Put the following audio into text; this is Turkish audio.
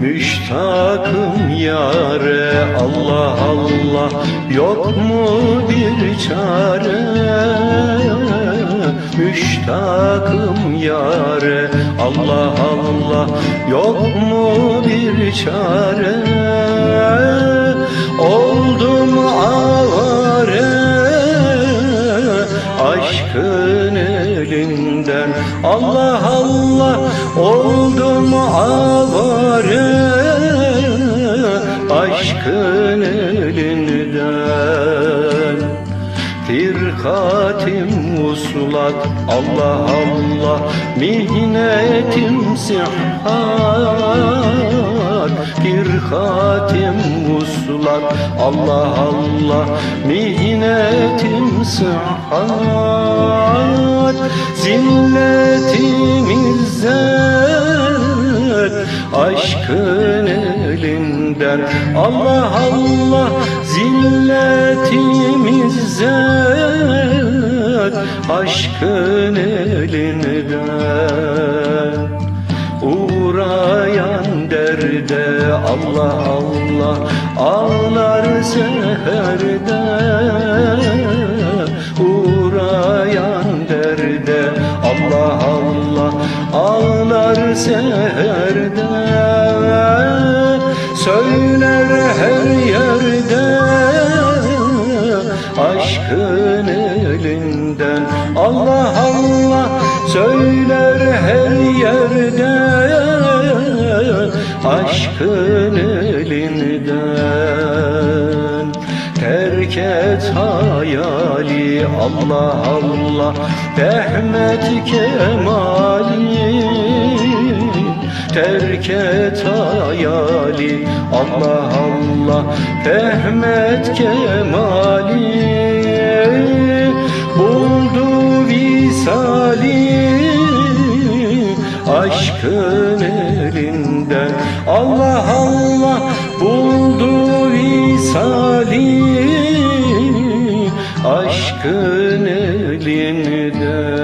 Müştakım yare Allah Allah Yok mu bir çare? Müştakım yare Allah Allah Yok mu bir çare? Oldum avare Aşkın elinden Allah Allah Oldum avare Aşkın elinden Firkatim uslat Allah Allah Mihnetim sihat Firkatim uslat Allah Allah Mihnetim sihat Aşkın elinden. Allah Allah Zilletim izzet Aşkın elinden. Uğrayan derde Allah Allah Ağlar seherde. Uğrayan derde Allah Allah Ağlar seherde Söyler her yerde Aşkın elinden. Allah Allah Söyler her yerde Aşkın elinden. Terk et hayali Allah Allah Rahmet kemali Terk et hayali. Allah Allah Rahmet kemali Buldu visali. Aşkın elinden Allah Allah Buldu visali. Aşkın elinden